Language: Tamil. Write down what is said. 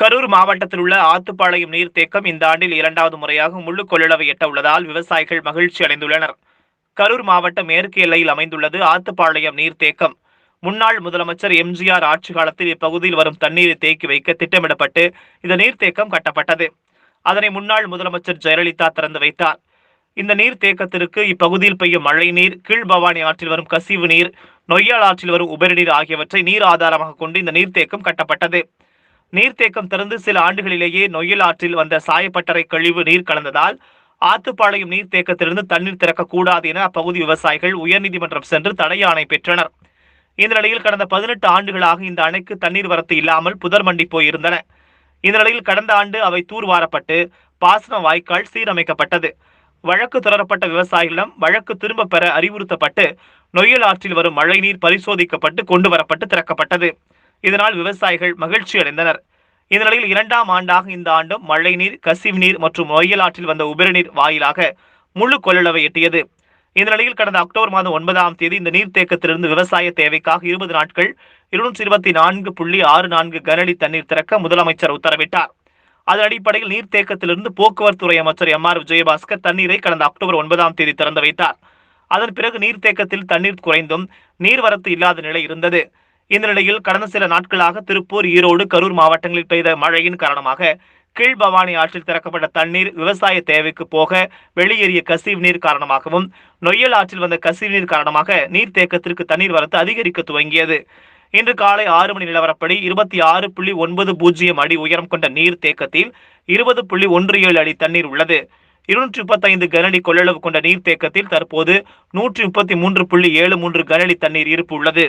கரூர் மாவட்டத்தில் உள்ள ஆத்துப்பாளையம் நீர்த்தேக்கம் இந்த ஆண்டில் இரண்டாவது முறையாக முழு கொள்ளளவை எட்ட உள்ளதால் விவசாயிகள் மகிழ்ச்சி அடைந்துள்ளனர். கரூர் மாவட்டம் மேற்கு எல்லையில் அமைந்துள்ளது ஆத்துப்பாளையம் நீர்த்தேக்கம். முன்னாள் முதலமைச்சர் எம்ஜிஆர் ஆட்சி காலத்தில் இப்பகுதியில் வரும் தண்ணீரை தேக்கி வைக்க திட்டமிடப்பட்டு இந்த நீர்த்தேக்கம் கட்டப்பட்டது. அதனை முன்னாள் முதலமைச்சர் ஜெயலலிதா திறந்து வைத்தார். இந்த நீர்த்தேக்கத்திற்கு இப்பகுதியில் பெய்யும் மழை நீர் கீழ்பவானி ஆற்றில் வரும் கசிவு நீர் நொய்யால் ஆற்றில் வரும் உபரி நீர் ஆகியவற்றை நீர் ஆதாரமாக கொண்டு இந்த நீர்த்தேக்கம் கட்டப்பட்டது. நீர்த்தேக்கம் திறந்து சில ஆண்டுகளிலேயே நொய்யல் ஆற்றில் வந்த சாயப்பட்டறை கழிவு நீர் கலந்ததால் ஆத்துப்பாளையம் நீர்த்தேக்கத்திலிருந்து தண்ணீர் திறக்கக்கூடாது என அப்பகுதி விவசாயிகள் உயர்நீதிமன்றம் சென்று தடை பெற்றனர். இந்த நிலையில் கடந்த பதினெட்டு ஆண்டுகளாக இந்த அணைக்கு தண்ணீர் வரத்து இல்லாமல் புதர் மண்டி போயிருந்தன. இந்த நிலையில் கடந்த ஆண்டு அவை தூர்வாரப்பட்டு பாசன வாய்க்கால் சீரமைக்கப்பட்டது. வழக்கு தொடரப்பட்ட விவசாயிகளிடம் வழக்கு திரும்ப பெற அறிவுறுத்தப்பட்டு நொய்யல் ஆற்றில் வரும் மழைநீர் பரிசோதிக்கப்பட்டு கொண்டு வரப்பட்டு திறக்கப்பட்டது. இதனால் விவசாயிகள் மகிழ்ச்சி அடைந்தனர். இந்த நிலையில் இரண்டாம் ஆண்டாக இந்த ஆண்டும் மழைநீர் கசிவு நீர் மற்றும் நொய்யல் ஆற்றில் வந்த உபரிநீர் வாயிலாக முழு கொள்ளளவை எட்டியது. இந்த நிலையில் கடந்த அக்டோபர் மாதம் ஒன்பதாம் தேதி இந்த நீர்த்தேக்கத்திலிருந்து விவசாய தேவைக்காக இருபது நாட்கள் இருநூற்றி இருபத்தி நான்கு புள்ளி ஆறு நான்கு கனஅடி தண்ணீர் திறக்க முதலமைச்சர் உத்தரவிட்டார். அதன் அடிப்படையில் நீர்த்தேக்கத்திலிருந்து போக்குவரத்து துறை அமைச்சர் எம் ஆர் விஜயபாஸ்கர் தண்ணீரை கடந்த அக்டோபர் ஒன்பதாம் தேதி திறந்து வைத்தார். அதன் பிறகு நீர்த்தேக்கத்தில் தண்ணீர் குறைந்தும் நீர்வரத்து இல்லாத நிலை இருந்தது. இந்த நிலையில் கடந்த சில நாட்களாக திருப்பூர் ஈரோடு கரூர் மாவட்டங்களில் பெய்த மழையின் காரணமாக கீழ்பவானி ஆற்றில் திறக்கப்பட்ட தண்ணீர் விவசாய தேவைக்கு போக வெளியேறிய கசிவு நீர் காரணமாகவும் நொய்யல் ஆற்றில் வந்த கசிவு நீர் காரணமாக நீர்த்தேக்கத்திற்கு தண்ணீர் வரத்து அதிகரிக்க துவங்கியது. இன்று காலை ஆறு மணி நிலவரப்படி இருபத்தி ஆறு புள்ளி ஒன்பது பூஜ்ஜியம் அடி உயரம் கொண்ட நீர் தேக்கத்தில் இருபது புள்ளி ஒன்று ஏழு அடி தண்ணீர் உள்ளது. இருநூற்றி முப்பத்தைந்து கனஅடி கொள்ளளவு கொண்ட நீர் தேக்கத்தில் தற்போது நூற்றி முப்பத்தி மூன்று புள்ளி ஏழு மூன்று கனஅடி தண்ணீர் இருப்பு உள்ளது.